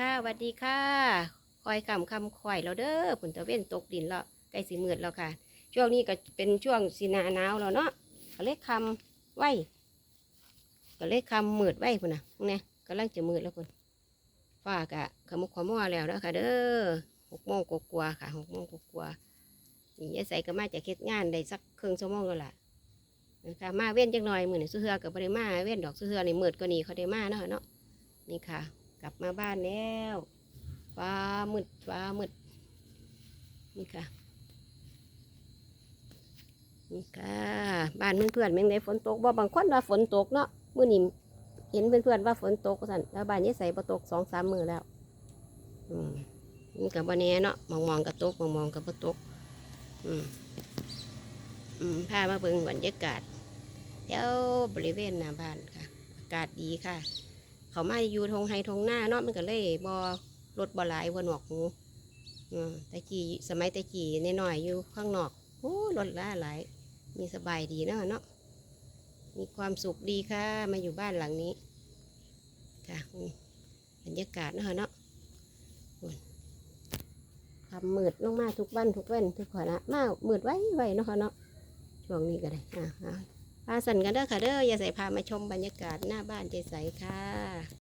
ค่ะสวัสดีค่ะคอยคำคำคอยเราเด้อผลตะเว้นตกดินแล้วใกล้สิมืดแล้วค่ะ ช่วงนี้ก็เป็นช่วงสีนาหนาวแล้วเนาะก็เลยคำไหวก็เลยคำมืดไหวพุ่นน่ะเนี่ยกำลังจะมืดแล้วพุ่นฟ้ากะขมุกขมัวแล้วนะคะเด้อหกโมงกว่าๆค่ะหกโมงกว่าๆนี่ยายใส่ก็มาจากเฮ็ดงานได้สักครึ่งชั่วโมงแล้วล่ะนะคะมาเว้นจังหน่อยมือนี่เสื้อกับบริมาเว้นดอกเสื้อนี่มืดกว่านี้เขาได้มาเนาะเนาะนี่ค่ะ กลับมาบ้านแล้วฟ้ามืดฟ้ามืดนี่ค่ะนี่ค่ะบ้านเพื่อนๆแม่งได้ฝนตกบ่บางคนว่าฝนตกเนาะมื้อนี้เห็นเพื่อนๆว่าฝนตกสั่นแล้วบ้านนี้ใส่บ่ตกสองสามมือแล้วอืมนี่กับบ่แน่เนาะมองมองกับตกมองมองกับบ่ตกอืมอืมพามาเบิ่งบรรยากาศแถวบริเวณหน้าบ้านค่ะอากาศดีค่ะ เขามาอยู่ทงไฮทงหน้าเนาะมันก็เลยบอรถบอหลายบนหนวกหูอืมแต่กี้สมัยแต่กี้น้อยอยู่ข้างนอกโอ้รถลาหลายมีสบายดีเนาะเนาะมีความสุขดีค่ะมาอยู่บ้านหลังนี้ค่ะบรรยากาศเนาะเนาะทำมืดลงมาทุกวันทุกวันทุกขณะมามืดไว้ไว้เนาะเนาะช่วงนี้ก็ได้อ่า พาสันกันเด้อค่ะเด้ออย่าใส่พามาชมบรรยากาศหน้าบ้านใจใสค่ะ